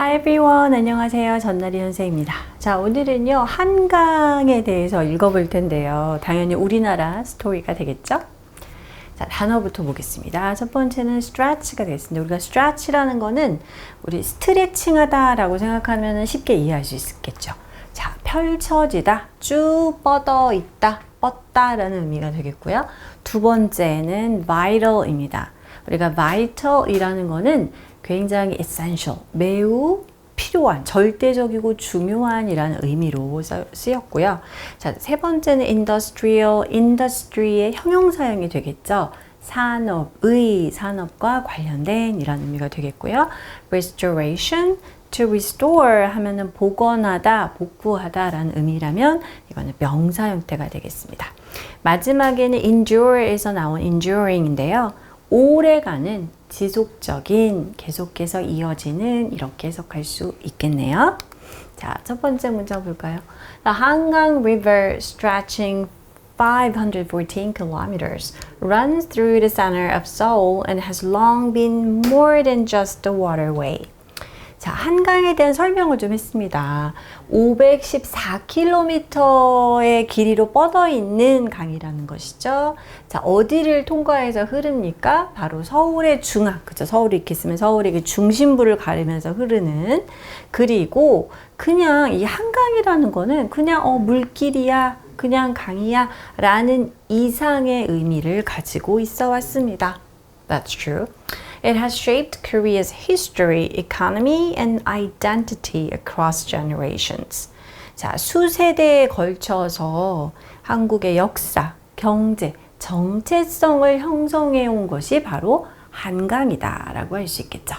Hi everyone. 안녕하세요. 전나리 선생입니다. 자, 오늘은요, 한강에 대해서 읽어볼 텐데요. 당연히 우리나라 스토리가 되겠죠? 자, 단어부터 보겠습니다. 첫 번째는 stretch가 되겠습니다. 우리가 stretch라는 거는 우리 스트레칭 하다라고 생각하면 쉽게 이해할 수 있겠죠. 자, 펼쳐지다, 쭉 뻗어 있다, 뻗다라는 의미가 되겠고요. 두 번째는 vital입니다. 우리가 vital이라는 거는 굉장히 essential, 매우 필요한, 절대적이고 중요한이라는 의미로 쓰였고요. 자, 세 번째는 industrial, industry의 형용사형이 되겠죠. 산업의, 산업과 관련된 이런 의미가 되겠고요. restoration, to restore 하면은 복원하다, 복구하다라는 의미라면 이거는 명사 형태가 되겠습니다. 마지막에는 endure에서 나온 enduring인데요. 오래가는 지속적인 계속해서 이어지는 이렇게 해석할 수 있겠네요. 자, 첫 번째 문장 볼까요? The Hangang River stretching 514 kilometers runs through the center of Seoul and has long been more than just a waterway. 자, 한강에 대한 설명을 좀 했습니다. 514km의 길이로 뻗어 있는 강이라는 것이죠. 자, 어디를 통과해서 흐릅니까? 바로 서울의 중앙, 그죠? 서울이 이렇게 있으면 서울의 중심부를 가리면서 흐르는. 그리고 그냥 이 한강이라는 거는 그냥 어, 물길이야, 그냥 강이야 라는 이상의 의미를 가지고 있어 왔습니다. That's true. It has shaped Korea's history, economy, and identity across generations. 자, 수세대에 걸쳐서 한국의 역사, 경제, 정체성을 형성해 온 것이 바로 한강이다라고 할 수 있겠죠.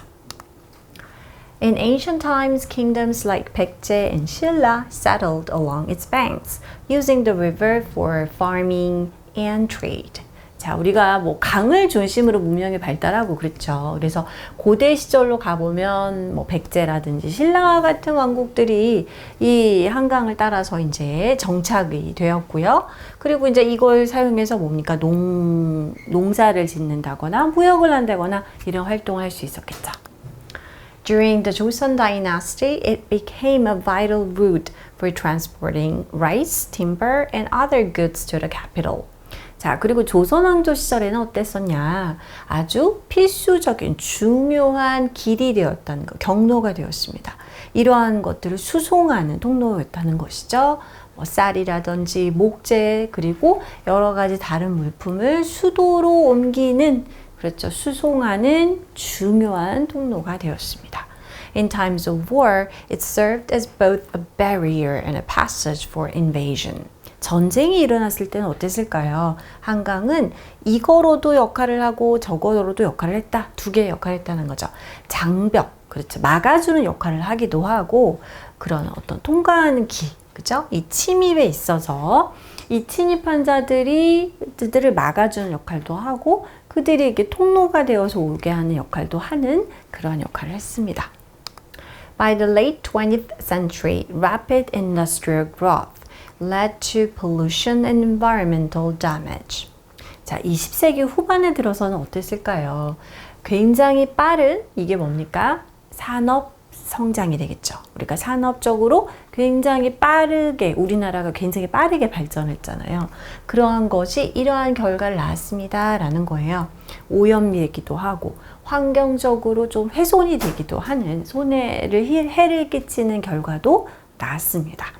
In ancient times, kingdoms like Baekje and Silla settled along its banks, using the river for farming and trade. 자, 우리가 뭐 강을 중심으로 문명이 발달하고 그랬죠. 그래서 고대 시절로 가보면 뭐 백제라든지 신라와 같은 왕국들이 이 한강을 따라서 이제 정착이 되었고요. 그리고 이제 이걸 사용해서 뭡니까? 농, 농사를 짓는다거나 무역을 한다거나 이런 활동을 할수 있었겠죠. During the Joseon dynasty, it became a vital route for transporting rice, timber, and other goods to the capital. 자, 그리고 조선왕조 시절에는 어땠었냐? 아주 필수적인 중요한 길이 되었다는 거, 경로가 되었습니다. 이러한 것들을 수송하는 통로였다는 것이죠. 뭐 쌀이라든지 목재 그리고 여러 가지 다른 물품을 수도로 옮기는 그렇죠. 수송하는 중요한 통로가 되었습니다. In times of war, it served as both a barrier and a passage for invasion. 전쟁이 일어났을 때는 어땠을까요? 한강은 이거로도 역할을 하고 저거로도 역할을 했다. 두 개의 역할을 했다는 거죠. 장벽, 그렇죠. 막아주는 역할을 하기도 하고 그런 어떤 통과하는 기, 그죠? 이 침입에 있어서 이 침입한 자들이 그들을 막아주는 역할도 하고 그들이 이렇게 통로가 되어서 오게 하는 역할도 하는 그런 역할을 했습니다. By the late 20th century, rapid industrial growth led to pollution and environmental damage. 자, 20세기 후반에 들어서는 어땠을까요? 굉장히 빠른 이게 뭡니까? 산업 성장이 되겠죠. 우리가 산업적으로 굉장히 빠르게 우리나라가 굉장히 빠르게 발전했잖아요. 그러한 것이 이러한 결과를 낳았습니다라는 거예요. 오염이기도 하고 환경적으로 좀 훼손이 되기도 하는 손해를 해를 끼치는 결과도 나왔습니다.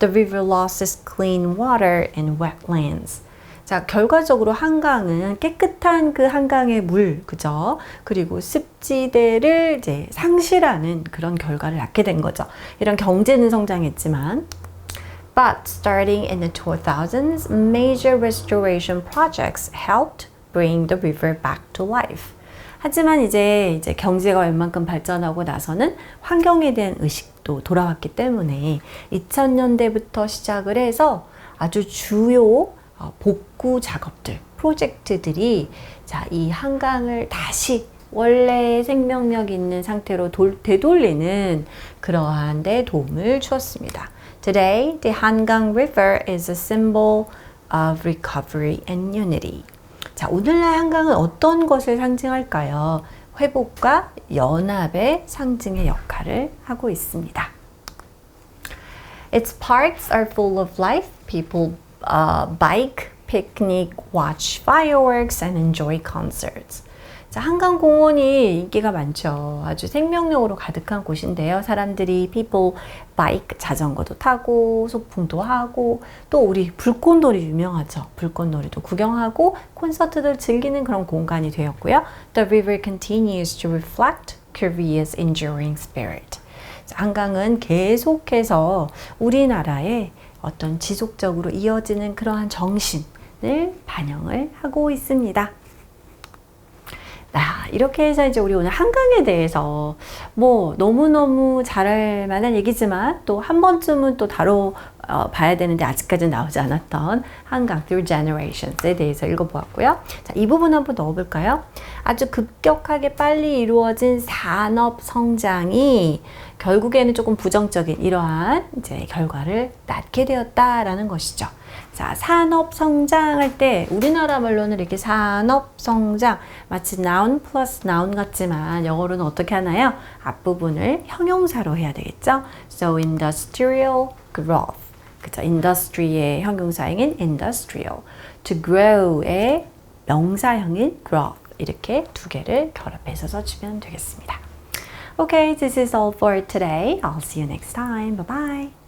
The river loses clean water in wetlands. 자, 결과적으로 한강은 깨끗한 그 한강의 물, 그죠? 그리고 습지대를 이제 상실하는 그런 결과를 낳게 된 거죠. 이런 경제는 성장했지만, But starting in the 2000s, major restoration projects helped bring the river back to life. 하지만 이제 이제 경제가 웬만큼 발전하고 나서는 환경에 대한 의식도 돌아왔기 때문에 2000년대부터 시작을 해서 아주 주요 어, 복구 작업들, 프로젝트들이 자, 이 한강을 다시 원래 생명력 있는 상태로 돌, 되돌리는 그러한 데 도움을 주었습니다. Today, the Hangang River is a symbol of recovery and unity. 자, 오늘날 한강은 어떤 것을 상징할까요? 회복과 연합의 상징의 역할을 하고 있습니다. Its parks are full of life. People uh, bike, picnic, watch fireworks, and enjoy concerts. 자, 한강공원이 인기가 많죠. 아주 생명력으로 가득한 곳인데요. 사람들이 people bike 자전거도 타고 소풍도 하고 또 우리 불꽃놀이 유명하죠. 불꽃놀이도 구경하고 콘서트들 즐기는 그런 공간이 되었고요. The river continues to reflect Korea's enduring spirit. 자, 한강은 계속해서 우리나라의 어떤 지속적으로 이어지는 그러한 정신을 반영을 하고 있습니다. 아, 이렇게 해서 이제 우리 오늘 한강에 대해서 뭐 너무너무 잘할 만한 얘기지만 또 한 번쯤은 또 다뤄 어, 봐야 되는데 아직까지는 나오지 않았던 한강 Through Generations에 대해서 읽어보았고요. 자, 이 부분 한번 넣어볼까요? 아주 급격하게 빨리 이루어진 산업 성장이 결국에는 조금 부정적인 이러한 이제 결과를 낳게 되었다라는 것이죠. 자, 산업 성장할 때 우리나라 말로는 이렇게 산업 성장 마치 noun 플러스 noun 같지만 영어로는 어떻게 하나요? 앞부분을 형용사로 해야 되겠죠? So industrial growth. 그죠? industry의 형용사형인 industrial. to grow의 명사형인 growth. 이렇게 두 개를 결합해서 써주면 되겠습니다. Okay, this is all for today. I'll see you next time. Bye bye.